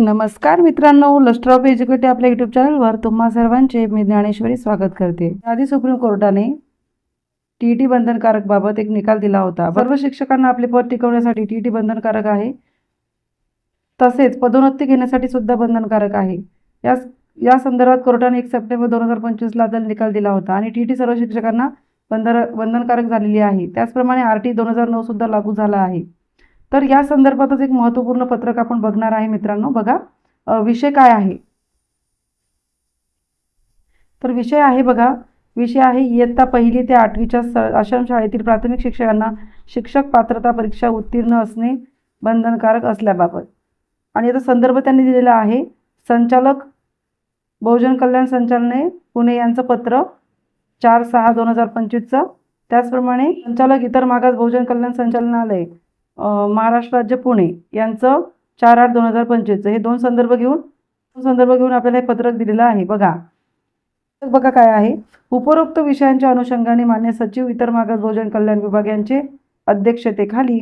नमस्कार मित्रांनो lustre of एज्युकेटिव्ह आपल्या युट्यूब चॅनलवर तुम्हा सर्वांचे मी ज्ञानेश्वरी स्वागत करते. आधी सुप्रीम कोर्टाने टी टी बंधनकारक बाबत एक निकाल दिला होता. सर्व शिक्षकांना आपले पद टिकवण्यासाठी टी टी बंधनकारक आहे. तसेच पदोन्नती घेण्यासाठी सुद्धा बंधनकारक आहे. या या संदर्भात कोर्टाने एक सप्टेंबर दोन हजार पंचवीसला आपल्याला निकाल दिला होता आणि टी टी सर्व शिक्षकांना बंधन बंधनकारक झालेली आहे. त्याचप्रमाणे आर टी दोन हजार नऊ सुद्धा लागू झाला आहे. तर या संदर्भातच एक महत्त्वपूर्ण पत्रक आपण बघणार आहे मित्रांनो. बघा विषय काय आहे? तर विषय आहे बघा विषय आहे इयत्ता पहिली ते आठवीच्या स आश्रमशाळेतील प्राथमिक शिक्षकांना शिक्षक पात्रता परीक्षा उत्तीर्ण असणे बंधनकारक असल्याबाबत. आणि याचा संदर्भ त्यांनी दिलेला आहे संचालक बहुजन कल्याण संचालने पुणे यांचं पत्र चार सहा दोन हजार पंचवीसचं. त्याचप्रमाणे संचालक इतर मागास बहुजन कल्याण संचालनालय महाराष्ट्र राज्य पुणे यांचं चार आठ दोन हजार पंचवीसचं हे दोन संदर्भ घेऊन दोन संदर्भ घेऊन आपल्याला हे पत्रक दिलेलं आहे. बघा. बघा काय आहे. उपरोक्त विषयांच्या अनुषंगाने मान्य सचिव इतर मागास भोजन कल्याण विभाग यांचे अध्यक्षतेखाली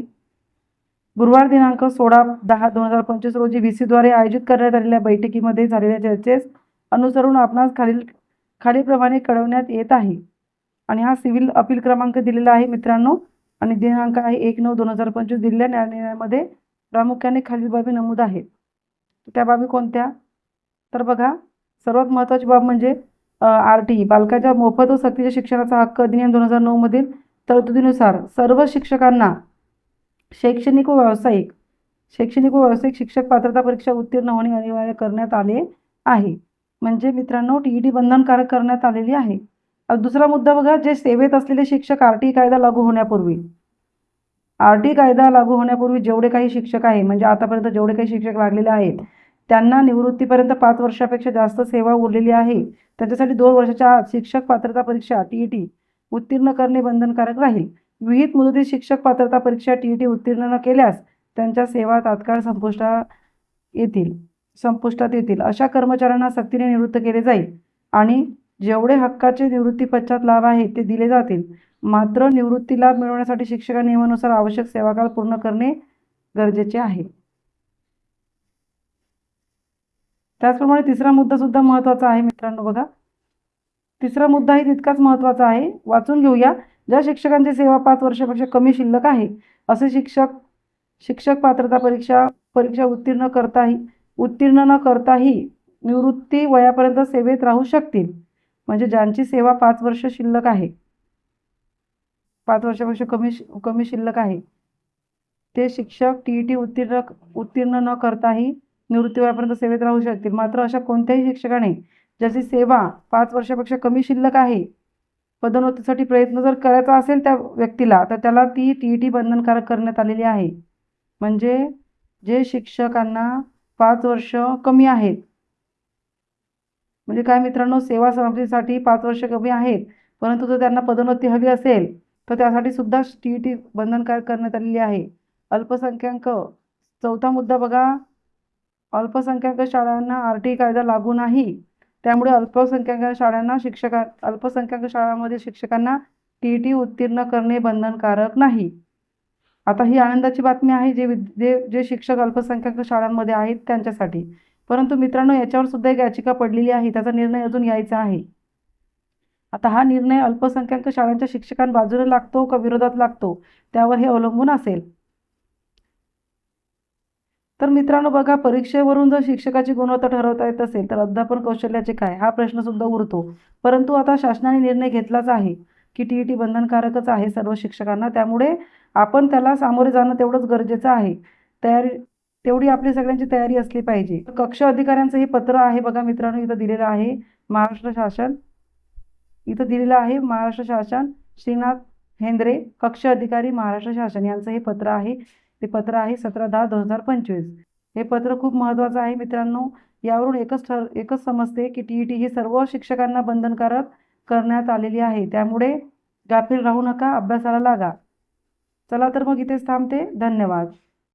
गुरुवार दिनांक सोळा दहा दोन हजार पंचवीस रोजी व्ही सीद्वारे आयोजित करण्यात आलेल्या बैठकीमध्ये झालेल्या चर्चेस अनुसरून आपणास खालील खालीलप्रमाणे कळवण्यात येत आहे. आणि हा सिव्हिल अपील क्रमांक दिलेला आहे मित्रांनो. आणि दिनांक आहे एक नऊ दोन हजार पंचवीस दिलेल्या न्यायालयामध्ये प्रामुख्याने खालील बाबी नमूद आहेत. त्या बाबी कोणत्या? तर बघा सर्वात महत्त्वाची बाब म्हणजे आर टी बालकाच्या मोफत व सक्तीच्या शिक्षणाचा हक्क अधिनियम दोन हजार नऊमधील तरतुदीनुसार सर्व शिक्षकांना शैक्षणिक व व्यावसायिक शैक्षणिक व व्यावसायिक शिक्षक पात्रता परीक्षा उत्तीर्ण होणे अनिवार्य करण्यात आले आहे. म्हणजे मित्रांनो टी ई टी बंधनकारक करण्यात आलेली आहे. दुसरा मुद्दा बघा जे सेवेत असलेले शिक्षक आर टी कायदा लागू होण्यापूर्वी. आर टी कायदा लागू होण्यापूर्वी जेवढे काही शिक्षक आहे म्हणजे आतापर्यंत जेवढे काही शिक्षक लागलेले आहेत त्यांना निवृत्तीपर्यंत पाच वर्षापेक्षा जास्त सेवा उरलेली आहे. त्याच्यासाठी दोन वर्षाच्या आत शिक्षक पात्रता परीक्षा टी ई टी उत्तीर्ण करणे बंधनकारक राहील. विहित मुदतीत शिक्षक पात्रता परीक्षा टी ई टी उत्तीर्ण न केल्यास त्यांच्या सेवा तात्काळ संपुष्टात येतील संपुष्टात येतील. अशा कर्मचाऱ्यांना सक्तीने निवृत्त केले जाईल आणि जेवढे हक्काचे निवृत्ती पश्चात लाभ आहेत ते दिले जातील. मात्र निवृत्ती लाभ मिळवण्यासाठी शिक्षका नियमानुसार आवश्यक सेवाकाळ पूर्ण करणे गरजेचे आहे. त्याचप्रमाणे तिसरा मुद्दा सुद्धा महत्त्वाचा आहे मित्रांनो बघा. तिसरा मुद्दाही तितकाच महत्त्वाचा आहे. वाचून घेऊया. ज्या शिक्षकांची सेवा पाच वर्षापेक्षा कमी शिल्लक आहे असे शिक्षक शिक्षक पात्रता परीक्षा परीक्षा उत्तीर्ण करताही उत्तीर्ण न करताही निवृत्ती वयापर्यंत सेवेत राहू शकतील. म्हणजे ज्यांची सेवा पाच वर्ष शिल्लक आहे पाच वर्षापेक्षा कमी शि- कमी शिल्लक आहे ते शिक्षक टी ई टी उत्तीर्ण उत्तीर्ण न करताही निवृत्ती वयापर्यंत सेवेत राहू शकतील. मात्र अशा कोणत्याही शिक्षकाने ज्याची सेवा पाच वर्षापेक्षा कमी शिल्लक आहे पदोन्नतीसाठी प्रयत्न जर करायचा असेल त्या व्यक्तीला तर त्याला ती टी ई टी बंधनकारक करण्यात आलेली आहे. म्हणजे जे शिक्षकांना पाच वर्ष कमी आहेत म्हणजे काय मित्रांनो सेवा समाप्तीसाठी पाच वर्ष कमी आहेत परंतु जर त्यांना पदोन्नती हवी असेल तर त्यासाठी सुद्धा टी ई टी बंधनकारक करण्यात आलेली आहे. अल्पसंख्याक चौथा मुद्दा बघा. अल्पसंख्याक शाळांना आर टी कायदा लागू नाही त्यामुळे अल्पसंख्याक शाळांना शिक्षका अल्पसंख्याक शाळांमध्ये शिक्षकांना टी ई टी उत्तीर्ण करणे बंधनकारक नाही. आता ही आनंदाची बातमी आहे जे विद जे जे शिक्षक अल्पसंख्याक शाळांमध्ये आहेत त्यांच्यासाठी. परंतु मित्रांनो याच्यावर सुद्धा एक याचिका पडलेली आहे. त्याचा निर्णय अजून यायचा आहे. आता हा निर्णय अल्पसंख्याक शाळांच्या शिक्षकांबाजूने लागतो का विरोधात लागतो? त्यावर हे अवलंबून असेल. तर मित्रांनो बघा परीक्षेवरून जर शिक्षकाची गुणवत्ता ठरवता येत असेल तर अध्यापन कौशल्याचे काय? हा प्रश्न सुद्धा उरतो. परंतु आता शासनाने निर्णय घेतलाच आहे की टी ई टी बंधनकारकच आहे सर्व शिक्षकांना. त्यामुळे आपण त्याला सामोरे जाणं तेवढंच गरजेचं आहे. तयारी तेवढी आपली सगळ्यांची तयारी असली पाहिजे. कक्ष अधिकाऱ्यांचं हे पत्र आहे बघा मित्रांनो इथं दिलेलं आहे. महाराष्ट्र शासन. इथं दिलेलं आहे महाराष्ट्र शासन. श्रीनाथ हेंद्रे कक्ष अधिकारी महाराष्ट्र शासन यांचं हे पत्र आहे. ते पत्र आहे सतरा दहा दोन हजार पंचवीस. हे पत्र खूप महत्त्वाचं आहे मित्रांनो. यावरून एकच ठर एकच समजते की टी ई टी ही सर्व शिक्षकांना बंधनकारक करण्यात आलेली आहे. त्यामुळे गाफील राहू नका अभ्यासाला लागा. चला तर मग इथेच थांबते. धन्यवाद.